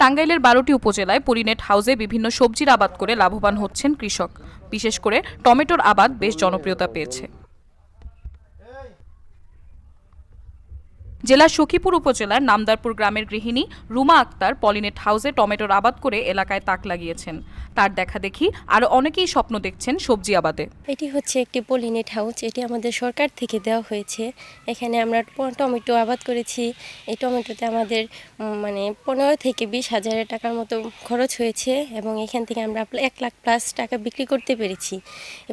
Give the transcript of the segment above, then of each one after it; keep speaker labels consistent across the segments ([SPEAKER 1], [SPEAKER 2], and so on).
[SPEAKER 1] টাঙ্গাইলের বারোটি উপজেলায় পরিনেট হাউসে বিভিন্ন সবজির আবাদ করে লাভবান হচ্ছেন কৃষক। বিশেষ করে টমেটোর আবাদ বেশ জনপ্রিয়তা পেয়েছে। জেলার সখীপুর উপজেলার নামদারপুর গ্রামের গৃহিণী রুমা আক্তার পলিনেট হাউসে টমেটোর আবাদ করে এলাকায় তাক লাগিয়েছেন। তার দেখা দেখি আরও অনেকেই স্বপ্ন দেখছেন সবজি আবাদে।
[SPEAKER 2] এটি হচ্ছে একটি পলিনেট হাউস, এটি আমাদের সরকার থেকে দেওয়া হয়েছে। এখানে আমরা টমেটো আবাদ করেছি। এই টমেটোতে আমাদের মানে পনেরো থেকে বিশ হাজার টাকার মতো খরচ হয়েছে এবং এখান থেকে আমরা এক লাখ প্লাস টাকা বিক্রি করতে পেরেছি।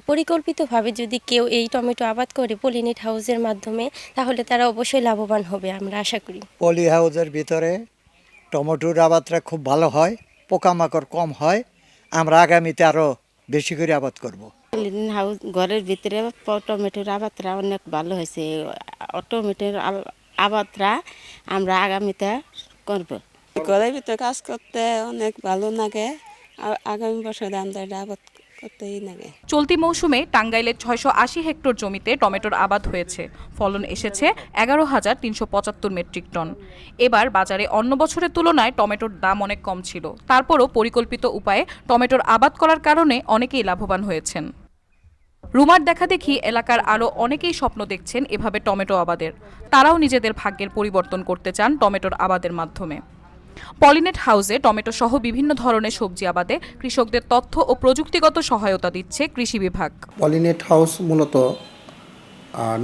[SPEAKER 2] পরিকল্পিতভাবে যদি কেউ এই টমেটো আবাদ করে পলিনেট হাউসের মাধ্যমে, তাহলে তারা অবশ্যই লাভবান হবে। আমরা আশা করি।
[SPEAKER 3] পলি হাউসের ভিতরে টমেটোর আবাদটা খুব ভালো হয় পোকামাকড় কম হয় আমরা আগামীতে আরও বেশি করে আবাদ করব।
[SPEAKER 4] গ্রিন হাউস ঘরের ভিতরে টমেটোর আবাদটা অনেক ভালো হয়েছে। টমেটোর আবাদটা আমরা আগামীতে করব।
[SPEAKER 5] ঘরের ভিতরে কাজ করতে অনেক ভালো লাগে। আর আগামী বছরে আমরা এটা আবাদ
[SPEAKER 1] চলতি মৌসুমে টাঙ্গাইলের ছয়শো আশি হেক্টর জমিতে টমেটোর আবাদ হয়েছে। ফলন এসেছে এগারো হাজার তিনশো পঁচাত্তর মেট্রিক টন। এবার বাজারে অন্য বছরের তুলনায় টমেটোর দাম অনেক কম ছিল। তারপরও পরিকল্পিত উপায়ে টমেটোর আবাদ করার কারণে অনেকেই লাভবান হয়েছেন। রুমার দেখা দেখি এলাকার আরও অনেকেই স্বপ্ন দেখছেন এভাবে টমেটো আবাদের। তারাও নিজেদের ভাগ্যের পরিবর্তন করতে চান টমেটোর আবাদের মাধ্যমে। পলিনেট হাউসে টমেটো সহ বিভিন্ন ধরনের সবজি আবাদে কৃষকদের তথ্য ও প্রযুক্তিগত সহায়তা দিচ্ছে কৃষি বিভাগ।
[SPEAKER 6] পলিনেট হাউস মূলত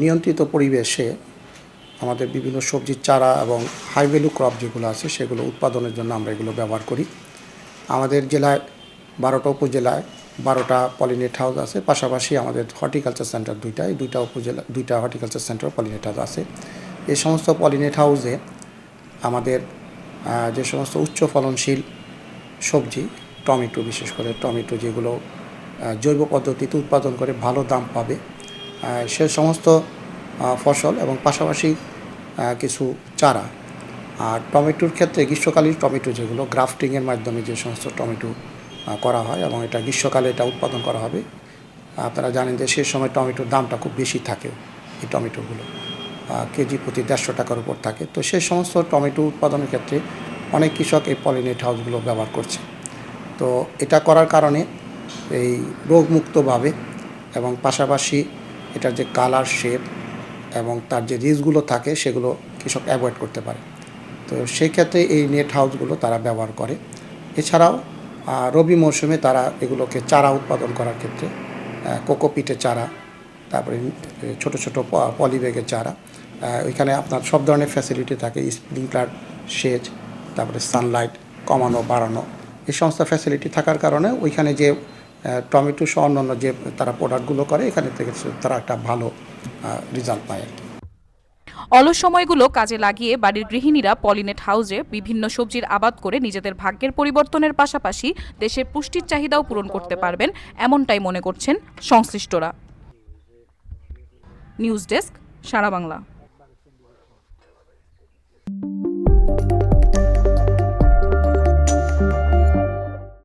[SPEAKER 6] নিয়ন্ত্রিত পরিবেশে আমাদের বিভিন্ন সবজির চারা এবং হাই ভ্যালু ক্রপ যেগুলো আছে সেগুলো উৎপাদনের জন্য আমরা এগুলো ব্যবহার করি। আমাদের জেলায় বারোটা উপজেলায় বারোটা পলিনেট হাউস আছে, পাশাপাশি আমাদের হর্টিকালচার সেন্টার দুইটা, এই দুইটা উপজেলা, দুইটা হর্টিকালচার সেন্টার পলিনেট হাউস আছে। এই সমস্ত পলিনেট হাউসে আমাদের যে সমস্ত উচ্চ ফলনশীল সবজি, টমেটো বিশেষ করে টমেটো যেগুলো জৈব পদ্ধতিতে উৎপাদন করে ভালো দাম পাবে। সে সমস্ত ফসল এবং পাশাপাশি কিছু চারা। আর টমেটোর ক্ষেত্রে গ্রীষ্মকালীন টমেটো যেগুলো গ্রাফটিংয়ের মাধ্যমে যে সমস্ত টমেটো করা হয় এবং এটা গ্রীষ্মকালে এটা উৎপাদন করা হবে। আপনারা জানেন যে সে সময় টমেটোর দামটা খুব বেশি থাকে, এই টমেটোগুলো। কেজি প্রতি দেড়শো টাকার উপর থাকে। তো সেই সমস্ত টমেটো উৎপাদনের ক্ষেত্রে অনেক কৃষক এই পলিনেট হাউসগুলো ব্যবহার করছে। তো এটা করার কারণে এই রোগমুক্তভাবে এবং পাশাপাশি এটার যে কালার শেপ এবং তার যে রিস্কগুলো থাকে সেগুলো কৃষক অ্যাভয়েড করতে পারে। তো সেক্ষেত্রে এই নেট হাউসগুলো তারা ব্যবহার করে। এছাড়াও রবি মৌসুমে তারা এগুলোকে চারা উৎপাদন করার ক্ষেত্রে কোকোপিটে চারা তারপরে ছোট ছোট পলিব্যাগের চারা ওইখানে আপনার সব ধরনের ফ্যাসিলিটি থাকে স্প্রিংকলার সেচ, তারপরে সানলাইট কমানো, বাড়ানো, এই সমস্ত ফ্যাসিলিটি থাকার কারণে ওইখানে যে টমেটো সহ অন্যান্য যে, তারা প্রোডাক্টগুলো করে, এখানে থেকে তারা একটা ভালো রেজাল্ট পায় আর কি।
[SPEAKER 1] অলস সময়গুলো কাজে লাগিয়ে বাড়ির গৃহিণীরা পলিনেট হাউসে বিভিন্ন সবজির আবাদ করে নিজেদের ভাগ্যের পরিবর্তনের পাশাপাশি দেশের পুষ্টির চাহিদাও পূরণ করতে পারবেন, এমনটাই মনে করছেন সংশ্লিষ্টরা। News desk Sara Bangla.